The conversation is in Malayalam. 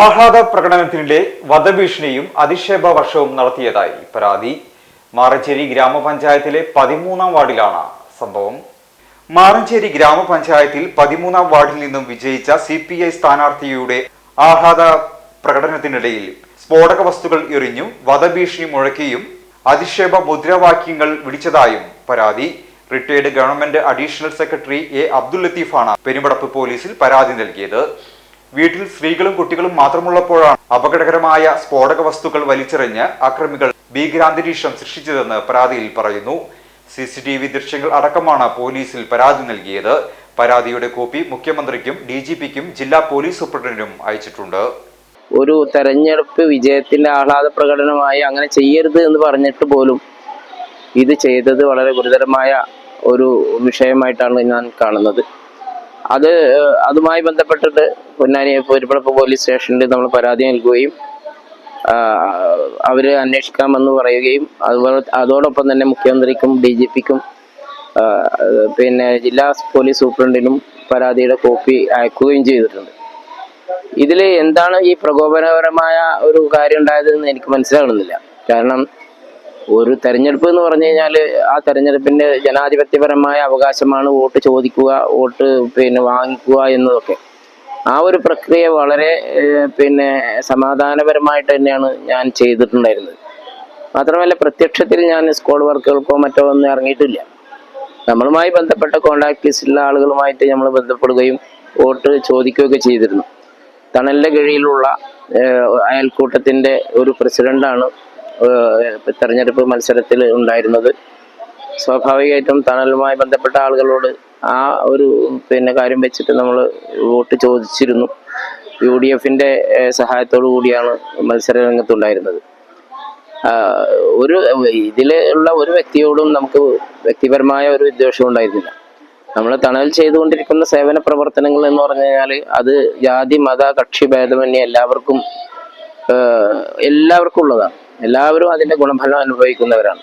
ആഹ്ലാദ പ്രകടനത്തിനിടെ വധഭീഷണിയും അധിക്ഷേപ വർഷവും നടത്തിയതായി പരാതി. മാറഞ്ചേരി ഗ്രാമപഞ്ചായത്തിലെ പതിമൂന്നാം വാർഡിലാണ് സംഭവം. മാറഞ്ചേരി ഗ്രാമപഞ്ചായത്തിൽ പതിമൂന്നാം വാർഡിൽ നിന്നും വിജയിച്ച സി പി ഐ സ്ഥാനാർത്ഥിയുടെ ആഹ്ലാദ പ്രകടനത്തിനിടയിൽ സ്ഫോടക വസ്തുക്കൾ എറിഞ്ഞു വധഭീഷണി മുഴക്കിയും അധിക്ഷേപ മുദ്രാവാക്യങ്ങൾ വിളിച്ചതായും പരാതി. Retired government additional secretary A Abdul ലത്തീഫാണ് Perumpadappu പോലീസിൽ പരാതി നൽകിയത്. വീട്ടിൽ സ്ത്രീകളും കുട്ടികളും മാത്രമുള്ളപ്പോഴാണ് അപകടകരമായ സ്ഫോടക വസ്തുക്കൾ വലിച്ചെറിഞ്ഞ് അക്രമികൾ ഭീകരാന്തരീക്ഷം സൃഷ്ടിച്ചതെന്ന് പരാതിയിൽ പറയുന്നു. സി സി ടി വി ദൃശ്യങ്ങൾ അടക്കമാണ് പോലീസിൽ പരാതി നൽകിയത്. പരാതിയുടെ കോപ്പി മുഖ്യമന്ത്രിക്കും ഡി ജി പിക്കും ജില്ലാ പോലീസ് സൂപ്രണ്ടിനും അയച്ചിട്ടുണ്ട്. ഒരു തെരഞ്ഞെടുപ്പ് വിജയത്തിന്റെ ആഹ്ലാദ പ്രകടനമായി അങ്ങനെ ചെയ്യരുത് എന്ന് പറഞ്ഞിട്ട് പോലും ഇത് ചെയ്തത് വളരെ ഗുരുതരമായ ഒരു വിഷയമായിട്ടാണ് ഞാൻ കാണുന്നത്. അത് അതുമായി ബന്ധപ്പെട്ടിട്ട് പൊന്നാനി പൊരുപ്പളപ്പ് പോലീസ് സ്റ്റേഷനിൽ നമ്മൾ പരാതി നൽകുകയും അവർ അന്വേഷിക്കാമെന്ന് പറയുകയും അതുപോലെ അതോടൊപ്പം തന്നെ മുഖ്യമന്ത്രിക്കും ഡി ജി പിക്കും പിന്നെ ജില്ലാ പോലീസ് സൂപ്രണ്ടിനും പരാതിയുടെ കോപ്പി അയക്കുകയും ചെയ്തിട്ടുണ്ട്. ഇതിൽ എന്താണ് ഈ പ്രകോപനപരമായ ഒരു കാര്യം ഉണ്ടായതെന്ന് എനിക്ക് മനസ്സിലാകുന്നില്ല. കാരണം ഒരു തെരഞ്ഞെടുപ്പ് എന്ന് പറഞ്ഞു കഴിഞ്ഞാൽ ആ തെരഞ്ഞെടുപ്പിന്റെ ജനാധിപത്യപരമായ അവകാശമാണ് വോട്ട് ചോദിക്കുക വോട്ട് പിന്നെ വാങ്ങിക്കുക എന്നതൊക്കെ. ആ ഒരു പ്രക്രിയ വളരെ പിന്നെ സമാധാനപരമായിട്ട് തന്നെയാണ് ഞാൻ ചെയ്തിട്ടുണ്ടായിരുന്നത്. മാത്രമല്ല പ്രത്യക്ഷത്തിൽ ഞാൻ സ്കൂൾ വർക്കുകൾക്കോ മറ്റോ ഒന്നും ഇറങ്ങിയിട്ടില്ല. നമ്മളുമായി ബന്ധപ്പെട്ട കോണ്ടാക്ട് ലിസ്റ്റിലുള്ള ആളുകളുമായിട്ട് നമ്മൾ ബന്ധപ്പെടുകയും വോട്ട് ചോദിക്കുകയൊക്കെ ചെയ്തിരുന്നു. തണലിന്റെ കീഴിലുള്ള അയൽക്കൂട്ടത്തിന്റെ ഒരു പ്രസിഡന്റാണ് തെരഞ്ഞെടുപ്പ് മത്സരത്തിൽ ഉണ്ടായിരുന്നത്. സ്വാഭാവികമായിട്ടും തണലുമായി ബന്ധപ്പെട്ട ആളുകളോട് ആ ഒരു പിന്നെ കാര്യം വെച്ചിട്ട് നമ്മൾ വോട്ട് ചോദിച്ചിരുന്നു. യു ഡി എഫിന്റെ സഹായത്തോടു കൂടിയാണ് മത്സര രംഗത്തുണ്ടായിരുന്നത് ഒരു ഇതിലുള്ള ഒരു വ്യക്തിയോടും നമുക്ക് വ്യക്തിപരമായ ഒരു വിദ്വേഷം ഉണ്ടായിരുന്നില്ല. നമ്മൾ തണൽ ചെയ്തുകൊണ്ടിരിക്കുന്ന സേവന പ്രവർത്തനങ്ങൾ എന്ന് പറഞ്ഞു കഴിഞ്ഞാൽ അത് ജാതി മത കക്ഷി ഭേദമന്യേ എല്ലാവർക്കും എല്ലാവർക്കും ഉള്ളതാണ്. എല്ലാവരും അതിന്റെ ഗുണഫലം അനുഭവിക്കുന്നവരാണ്.